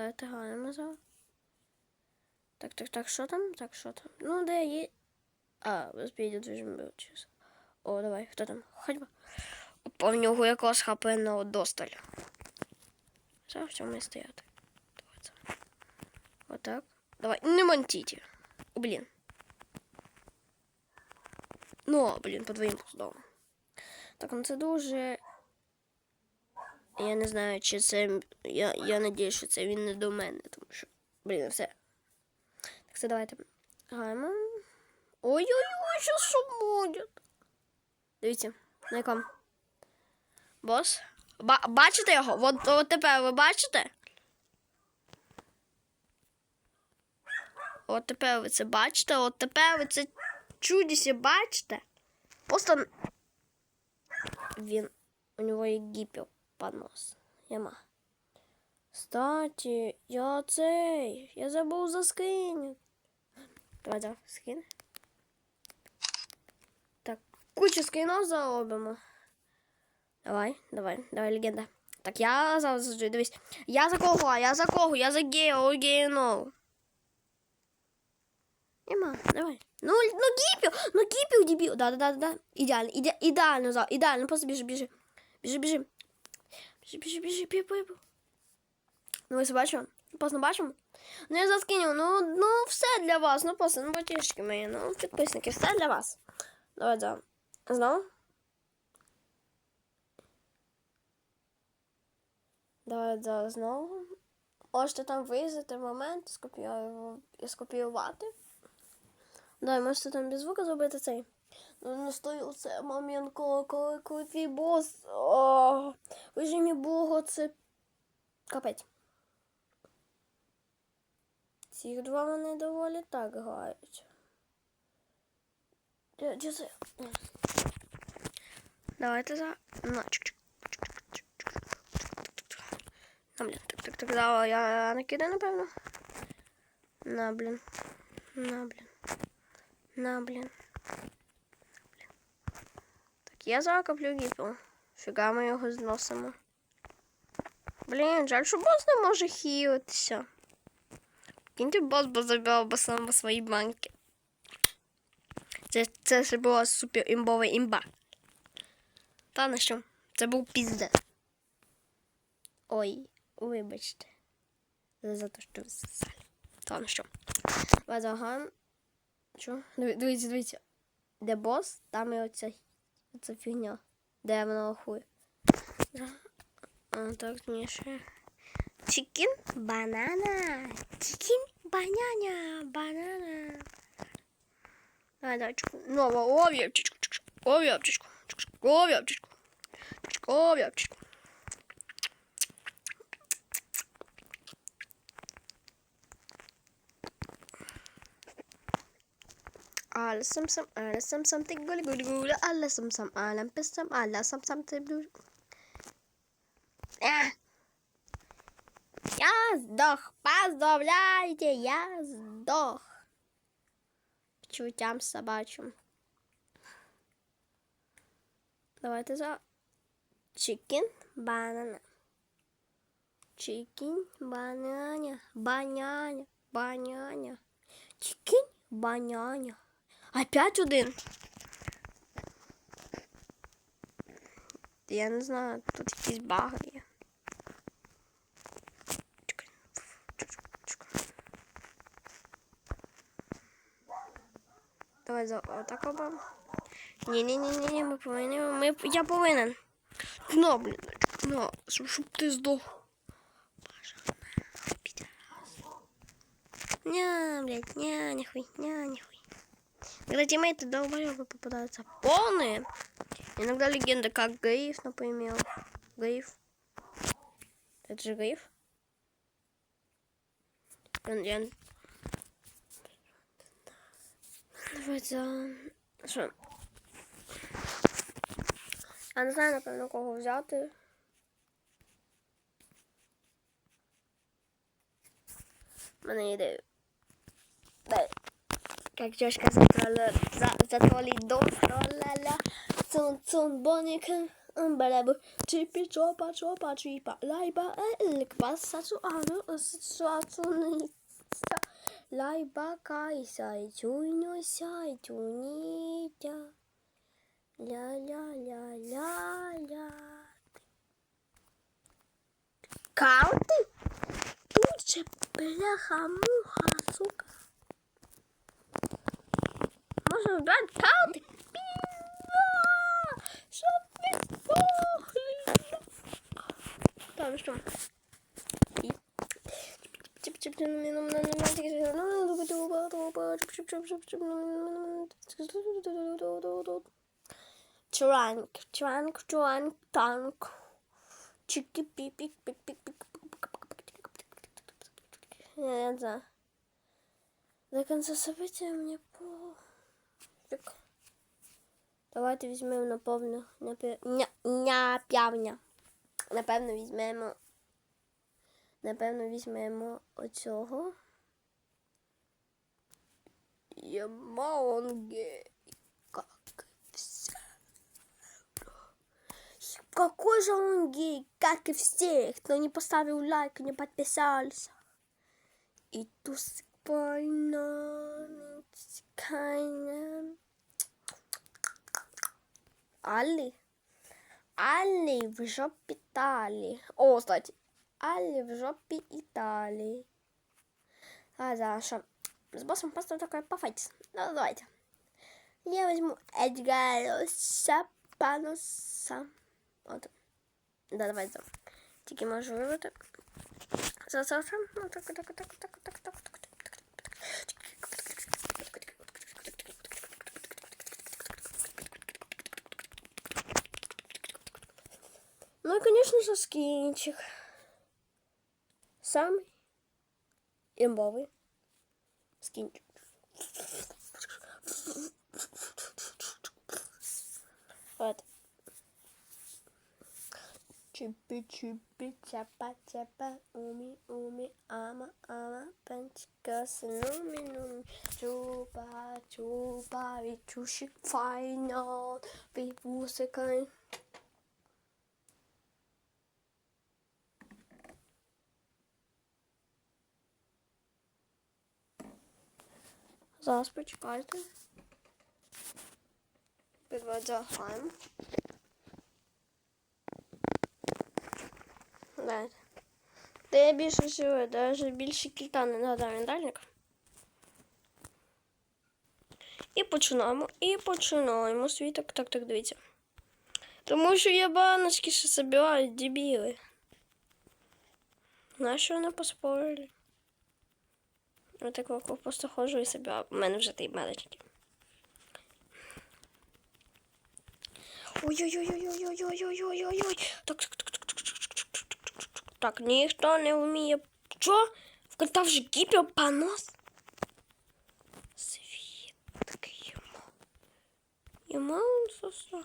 Давайте гаємо за. Так, так, так, що там? Так, що там? Ну, де є. А, розпідіть вже час. О, давай, хто там? Ходьба. Опа, в нього якраз хапе на досталь. Все, в цьому і стояти. Отак. Давай, не мантіть. Блін. Ну, блін, по двоїм поздом. Так, ну це дуже. Я не знаю, чи це. Я, я надію, що це він не до мене, тому що. Блін, все. Так, це давайте. Граємо. Ой-ой-ой, що що буде? Дивіться, на якому? Бос? Ба- бачите його? От, от тепер ви бачите? От тепер ви це бачите, от тепер ви це чудіся бачите? Просто він у нього є гіпів понос. Яма. Кстати, я цей. Я забув заскинути. Давай, давай, скин. Так, кучу скинов заробимо. Давай, давай, давай, легенда. Так, я зараз заджу, дивись. Я за кого? А Я за кого? Я за Гео, Гео. Нема, давай. Ну, ну гіпів, ну гіпів, дебіл. Да, да, да, да. Ідеально, іде, ідеально, за, ідеально, просто біжи, біжи. Біжи, біжи. Ну, ви бачимо? Просто бачимо? Ну, я заскинув, ну, ну, все для вас, ну, просто, ну, батюшки мої, ну, підписники, все для вас. Давай, да. Знову? Давай, да, знову. Можете там вирізати момент, скопіювати, скопіювати. Да, можете там без звука зробити цей. Ну, не стою оце момент, коли, коли, коли твій бос. О, ви ж мій бого, це капець. Ці два вони доволі так грають. Де, де це? Давайте за. На, чик чик А, блін, так, так, так, да, я накидаю, напевно. На, блін. На, блін. На, блін. Блін. Я закоплю гіпу. Фіга ми його зносимо. Блін, жаль, що бос не може хілитися. Кіньте бос бо забив бо сам по свої банки. Це, це ще була супер імбова імба. Та на що? Це був пізде. Ой, вибачте. За, те, що ви засали. Та на що? Вазаган. Що? Дивіться, дивіться. Де бос, там і оця, оця фігня. Де вона хуй? А, так, ще. Чикін банана. Чикін бананя. Банана. А, да, чеку. Нова ов'явчичку. Ов'явчичку. Ов'явчичку. Ов'явчичку. Ala sam sam ala sam sam tik guli guli guli ala sam sam ala pis sam ala sam sam tik. Я сдох. Поздравляйте, я сдох. К Чутям собачим. Давайте за чикен банана. Чикен бананя, баняня, баняня. Чикен баняня. Опять один. Я не знаю, тут якісь баги є. Давай за отак робимо. Ні, ні, ні, ні, ні, ми повинні. Ми, я повинен. Ну, блін, ну, щоб, щоб ти здох. Ня, блядь, ня, нихуй, ня, нихуй. Когда тиммейты долбоёбы попадаются полные, иногда легенда, как Гаиф, например. Гаиф. Это же Гаиф? Я- Давайте. Що? Я не знаю, напевно, кого взяти. У мене є ідея. Дай. как Джошка затролла, за, затроллит дом, тролля-ля, цун-цун, боник, Umbalabă Cipi, ciopa, ciopa, cipa Laiba, el, kvasa, suanu Suatunita Laiba, kai, sai, ciunu, sai, ciunita La, la, la, la, la Caută? Tu ce pleaha muha, suca Arkadaşlar ben Taut. Tamam şu an. Trunk, trunk, trunk, tank. Çıktı pik pik pik pik pik. Я не знаю. До конца события мне плохо. Пофиг. Давайте візьмемо напевно напев... ня... ня п'явня. Напевно, візьмемо. Напевно, візьмемо оцього. Ямонги. Как все. Какой же он гей, как и все, кто не поставил лайк не подписался. И тут спойно, keine али, али в жопе Италии. О, кстати. Алли в жопе Италии. А Даша. С боссом просто такой пофайтис. Ну, давайте. Я возьму Эдгара Сапануса. Вот. Да, давайте. можешь выбрать вибрати. Завтра. Ну, так, так, так, так, так, так. конечно же, скинчик. Самый имбовый скинчик. Вот. Чипи, чипи, чапа, чапа, уми, уми, ама, ама, пенчикас, нуми, нуми, чупа, чупа, вичушек, файнал, пивусикай. Зараз почекайте. Підведягаємо. Дайте. Та я більше всього, навіть більше кільта не надав міндальник. І починаємо, і починаємо свій так, так, так, дивіться. Тому що я баночки ще забирають, дебіли. Нащо вони поспорили? Я так просто ходжу і собі, а в мене вже три баночки. Ой-ой-ой-ой-ой-ой-ой-ой-ой-ой. Так, так, так, так, так, так, так, так, ніхто не вміє. Що? В кота вже гіперпонос? Світ такий йому. Йому сосо.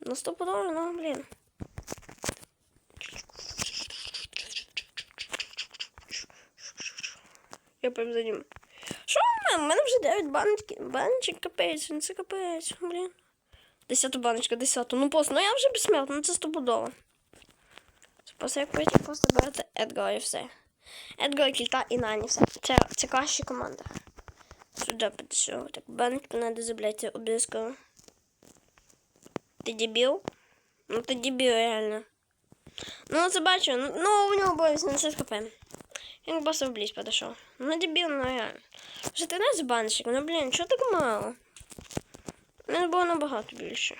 Ну, стопудово, ну, блін. Я прям за ним. Що в мене? У мене вже 9 баночки. Баночок капець, ну це капець, блін. Десяту баночка, десяту. Ну просто, ну я вже безсмертна, ну це стопудово. Просто як потім просто берете Едгара і все. Едгар, кільта і Нані, все. Це, це краща команда. Сюди підійшов. Так, баночку треба забрати обов'язково. Ти дебіл? Ну ти дебіл, реально. Ну, це бачу, ну, ну у нього було 80 хп. Він просто вблизь подошел. Ну, дебил, ну реально. Вже 13 баночек, ну блін, чого так мало? У мене було набагато більше.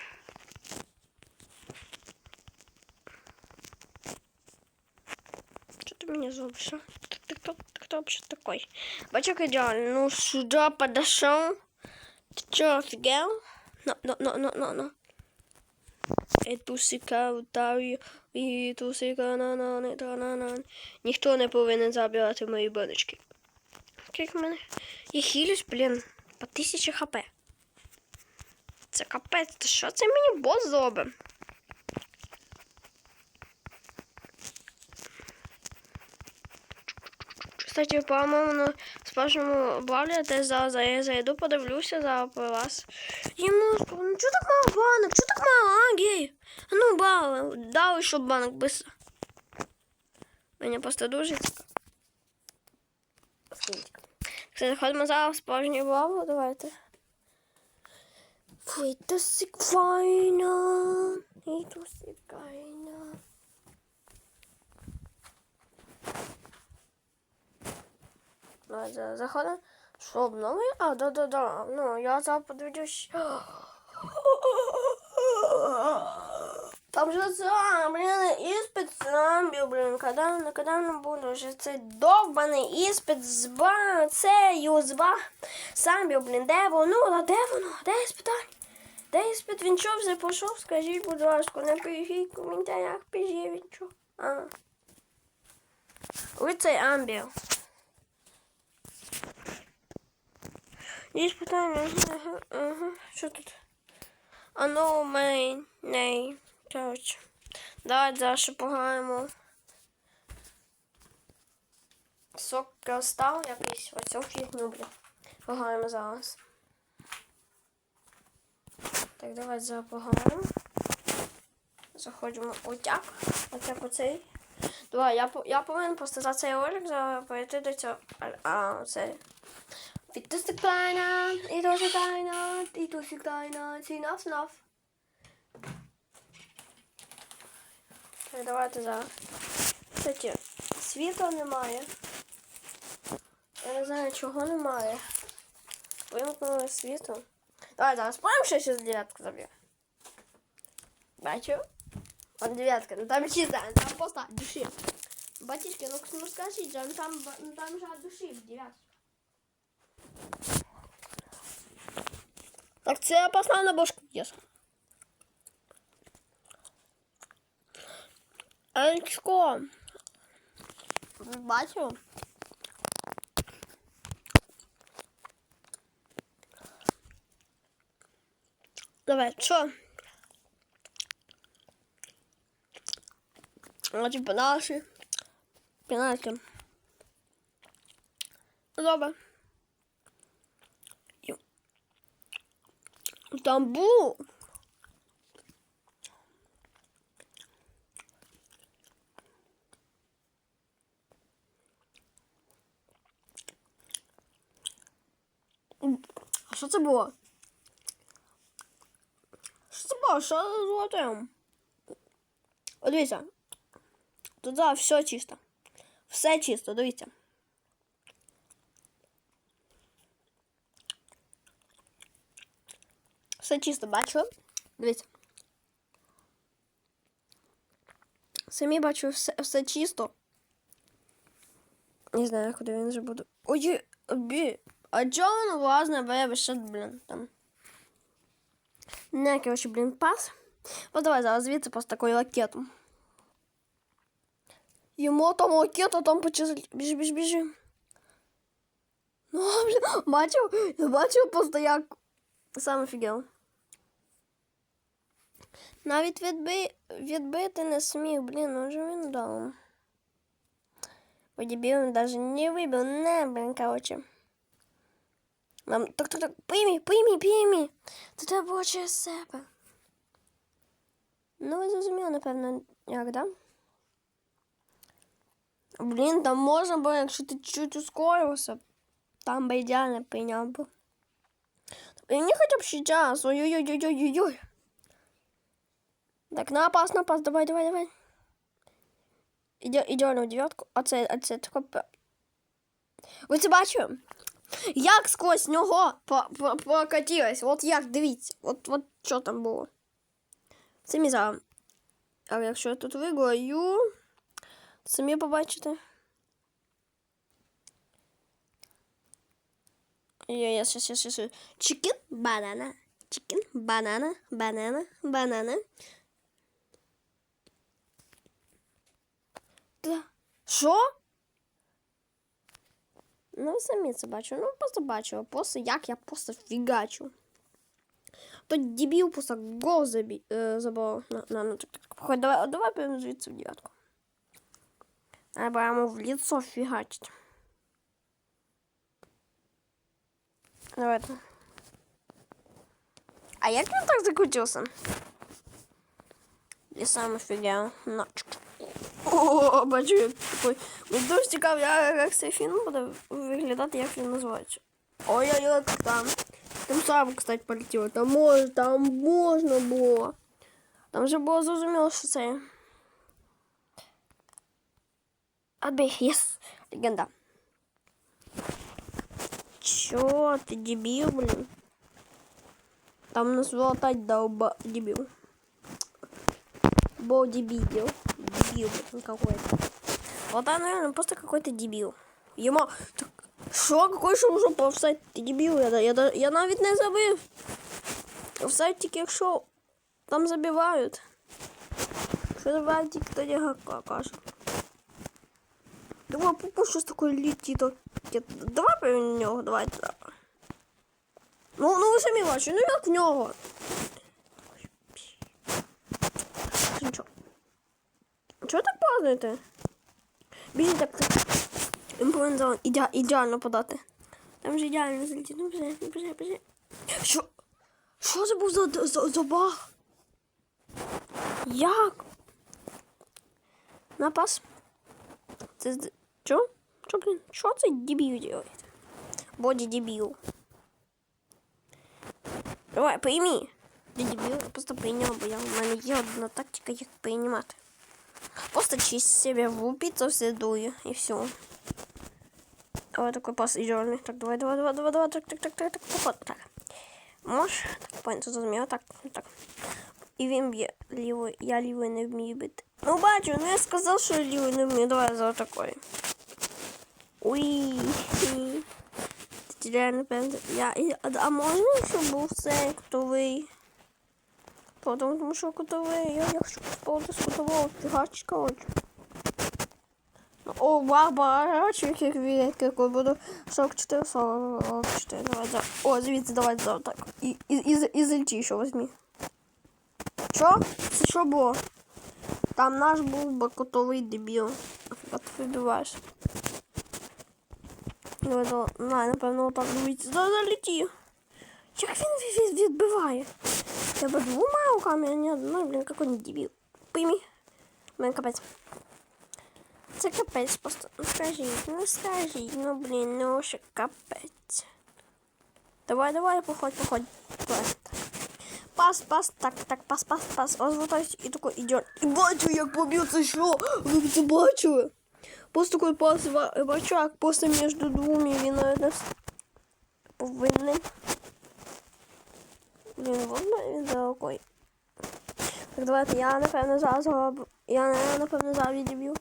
Что ты меня зовешь, а? Ты, ты кто, ты кто вообще такой? Бачок идеально. Ну, сюда подошел. Ты что, офигел? No, no, no, no, no, no. Ніхто не повинен забирати мої баночки. Як мене? Я хілюсь, блін, по тисячі хп. Це капець, то що це мені бос зробить? Кстати, по-моєму, вашому бавлі десь зараз я зайду, подивлюся за вас. Йому ну, ну чого так мало банок? Чого так мало, а, гей? Ну, бал, дав ще банок быстро. Мені просто дуже цікаво. Кстати, ходимо зараз справжній баву, давайте. Wait a sec, final. It was. Заходимо. Що обновлення? А, да-да-да. Ну, я зараз подивлюсь. Там же це, блін, іспит зомбі, блін, коли, коли не буду вже цей довбаний іспит з ба, цею, з ба, самбі, блін, де воно, а де воно, де іспитання? Де іспит, він що вже пішов, скажіть, будь ласка, напишіть в коментарях, пишіть, він що. А. Ви цей амбіл. Є питання. Ага. Що тут? А ну, мей, ней. Короче. Давай далі пограємо. Сок став якийсь. Оцю фігню, бля. Пограємо зараз. Так, давай зараз пограємо. Заходимо отяк. Отяк оцей. Давай, я, я повинен просто за цей ролик перейти до цього. А оцей. Ist kleiner, ist kleiner, ist kleiner, zieh auf, auf. Так, давайте зараз. Кстати, світла немає. Я не знаю, чого немає. Вимкнули світло. Давай зараз спорим, що ще з дев'ятку заб'є. Бачу? Он дев'ятка, ну там чисто, там просто души. Батюшки, ну, ну скажіть, там, там же от души в дев'ятку. Так це опасна на бошку п'єс. Анечко. Бачу. Давай, що? Значить, пенальті. Пенальті. Добре. Там був. А що це було? Що це було? Що з золотим? Дивіться. Тут зараз все чисто. Все чисто, дивіться. Все чисто бачу. Дивіться. Самі бачу все, все чисто. Не знаю, куди він вже буде. Ой, бі. А чого воно влазне бере ще, блін, там. Не, короче, блін, пас. Ну давай зараз звідси просто такою ракету. Йому там ракета, там почали. Біжи, біжи, біжи. Ну, блін, бачив, я бачив просто як. Сам офігел. Навіть відби... відбити не смів, блін, ну вже він дав. Бо дебіл він навіть не вибив, не, блін, короче. Мам, так, так, так, пойми, пойми, пойми. Це треба було через себе. Ну, ви зрозуміли, напевно, як, да? Блін, там можна було, якщо ти чуть ускорився, там би ідеально прийняв би. Мені хоча б ще час, ой-ой-ой-ой-ой-ой. Так, напас, напас, давай, давай, давай. Іде, ідеально дев'ятку. А це, а це таке... Ви це бачили? Як сквозь нього прокатилось? От як, дивіться. От, от що там було. Самі зараз. А якщо я тут виграю, самі побачите. Я, я, щас, щас, щас. Чикен, банана. Чикен, банана, банана, банана. Да. Що? Ну, ви самі це бачу. Ну, просто бачу. Просто як я просто фігачу. То дебіл просто гол забі... е, забав. На, на, на, так, так. Хоч давай, давай прямо звідси в дев'ятку. Треба йому в лицо фігачить. Давайте. А як він так закрутився? Я сам офігел. На. О, бачу, як такий. Мені дуже цікаво, як як цей фільм буде виглядати, як він називається. Ой-ой-ой, як там. Там сам, кстати, полетіло. Там можна, там можна було. Там вже було зрозуміло, що це. Отбей, єс. Легенда. Чё ты дебил, блин? Там нас опять долба дебил. Бо дебил. Дебил какой-то. Вот он, наверное, просто какой-то дебил. Ему... Що? Какой що уже по офсайд? Ти дебіл, я, я, я, навіть не забив. Офсайд тільки якщо там забивають. Що забивають тільки тоді каже. Давай пупу щось таке літить. Давай по нього, давай. Ну, ну ви самі бачите, ну як в нього. Нічого. Чого так падаєте? Біжіть так. Він повинен за- іде, ідеально подати. Там же ідеально залетить. Ну, біжи, біжи, біжи. Що? Що це був за, за, за баг? Як? Напас. Це Чо? Чо, блін? Що це дебіл делает? Боді дебіл. Давай, прийми. Ти дебіл, просто прийняв, бо я, в мене є одна тактика, як приймати. Просто чисть себе влупиться все дує і все. Давай такой пас идеальный. Так, давай, давай, давай, давай, давай, так, так, так, так, так, так, так. Можеш? Так, понял, ти зрозумів, так, так. І він б'є лівою, я лівою не вмію бити. Ну бачу, ну я сказав, що лівою не вмію. Давай за такой. Уй. Ти реально певно. Я, а, а можна, щоб був цей кутовий? Тому, тому що кутовий, я, я хочу спорти з кутового фігачка хочу. О, баба, як як як буду 44, 44, давай, за. О, звідси, давай, за, так. І, і, і, і зельчі ще возьми. Що? Це що було? Там наш був бакотовий дебіл. А ти вибиваєш. Давай, давай, на, напевно, отак дивіться. Залеті. Як він від- відбиває? Треба двома руками, а не одною, блін, какой не дебіл. Пойми. Блін, капець. Це капець просто. Ну скажіть, ну скажіть, ну блін, ну ще капець. Давай, давай, походь, походь. Давай. Пас, пас, так, так, пас, пас, пас. Розвертаюсь і тако ідет. І бачу, як це що? Ви б це бачили? Просто такой пас, бачу, як просто між двома він повинен. Блін, він рукою. Так, давайте, я, напевно, зараз. Я, напевно, зараз відіб'ю.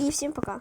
І всім пока.